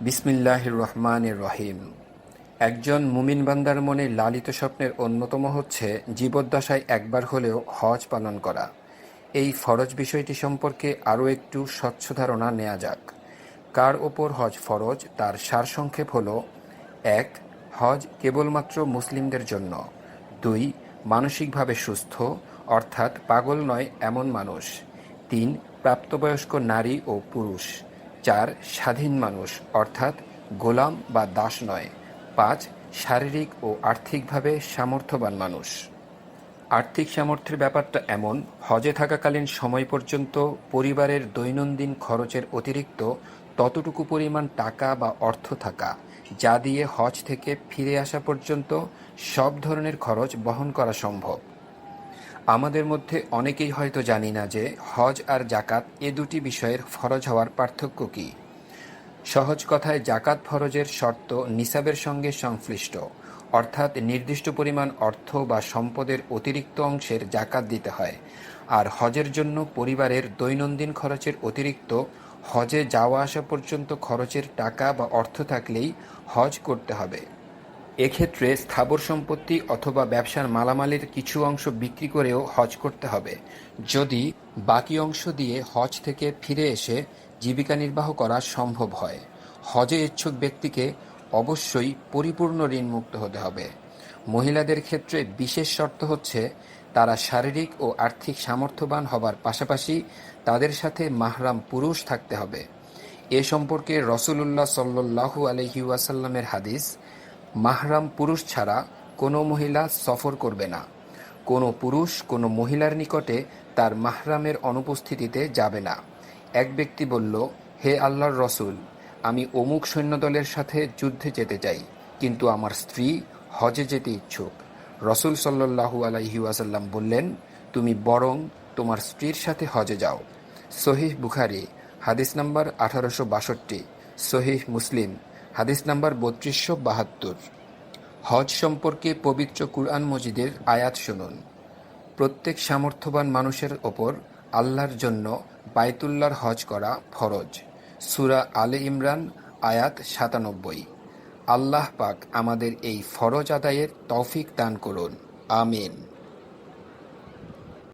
বিসমিল্লাহির রহমানির রহিম। একজন মুমিন বান্দার মনে লালিত স্বপ্নের অন্যতম হচ্ছে জীবদ্দশায় একবার হলেও হজ পালন করা। এই ফরজ বিষয়টি সম্পর্কে আরও একটু স্বচ্ছ ধারণা নেওয়া যাক। কার ওপর হজ ফরজ, তার সারসংক্ষেপ হল, এক, হজ কেবলমাত্র মুসলিমদের জন্য। দুই, মানসিকভাবে সুস্থ, অর্থাৎ পাগল নয় এমন মানুষ। তিন, প্রাপ্তবয়স্ক নারী ও পুরুষ। চার স্বাধীন মানুষ, অর্থাৎ গোলাম বা দাস নয়, পাঁচ শারীরিক ও আর্থিকভাবে সামর্থ্যবান মানুষ। আর্থিক সামর্থ্যের ব্যাপারটা এমন, হজে থাকাকালীন সময় পর্যন্ত পরিবারের দৈনন্দিন খরচের অতিরিক্ত ততটুকু পরিমাণ টাকা বা অর্থ থাকা, যা দিয়ে হজ থেকে ফিরে আসা পর্যন্ত সব ধরনের খরচ বহন করা সম্ভব। আমাদের মধ্যে অনেকেই হয়তো জানি না যে হজ আর জাকাত এ দুটি বিষয়ের ফরজ হওয়ার পার্থক্য কী। সহজ কথায় জাকাত ফরজের শর্ত নিসাবের সঙ্গে সংশ্লিষ্ট, অর্থাৎ নির্দিষ্ট পরিমাণ অর্থ বা সম্পদের অতিরিক্ত অংশের জাকাত দিতে হয়, আর হজের জন্য পরিবারের দৈনন্দিন খরচের অতিরিক্ত, হজে যাওয়া আসা পর্যন্ত খরচের টাকা বা অর্থ থাকলেই হজ করতে হবে। এক্ষেত্রে স্থাবর সম্পত্তি অথবা ব্যবসার মালামালের কিছু অংশ বিক্রি করেও হজ করতে হবে। যদি বাকি অংশ দিয়ে হজ থেকে ফিরে এসে জীবিকা নির্বাহ করা সম্ভব হয়, হজে ইচ্ছুক ব্যক্তিকে অবশ্যই পরিপূর্ণ ঋণমুক্ত হতে হবে। মহিলাদের ক্ষেত্রে বিশেষ শর্ত হচ্ছে তারা শারীরিক ও আর্থিক সামর্থ্যবান হবার পাশাপাশি তাদের সাথে মাহরাম পুরুষ থাকতে হবে। এ সম্পর্কে রসুলুল্লাহ সাল্লু আলহি ওয়াসাল্লামের হাদিস মাহরাম পুরুষ ছাড়া কোনো মহিলা সফর করবে না। কোনো পুরুষ কোনো মহিলার নিকটে তার মাহরামের অনুপস্থিতিতে যাবে না। এক ব্যক্তি বলল, হে আল্লাহর রসুল, আমি অমুক সৈন্যদলের সাথে যুদ্ধে যেতে চাই, কিন্তু আমার স্ত্রী হজে যেতে ইচ্ছুক। রসুল সাল্লাহু আলাইহি ওয়াসাল্লাম বললেন, তুমি বরং তোমার স্ত্রীর সাথে হজে যাও। সহিহ বুখারি, হাদিস নাম্বার আঠারোশো বাষট্টি, সহিহ মুসলিম হাদিস নাম্বার বত্রিশশো বাহাত্তর। হজ সম্পর্কে পবিত্র কুরআন মজিদের আয়াত শুনুন। প্রত্যেক সামর্থ্যবান মানুষের ওপর আল্লাহর জন্য বায়তুল্লাহর হজ করা ফরজ। সুরা আলে ইমরান, আয়াত সাতানব্বই। আল্লাহ পাক আমাদের এই ফরজ আদায়ের তৌফিক দান করুন। আমিন।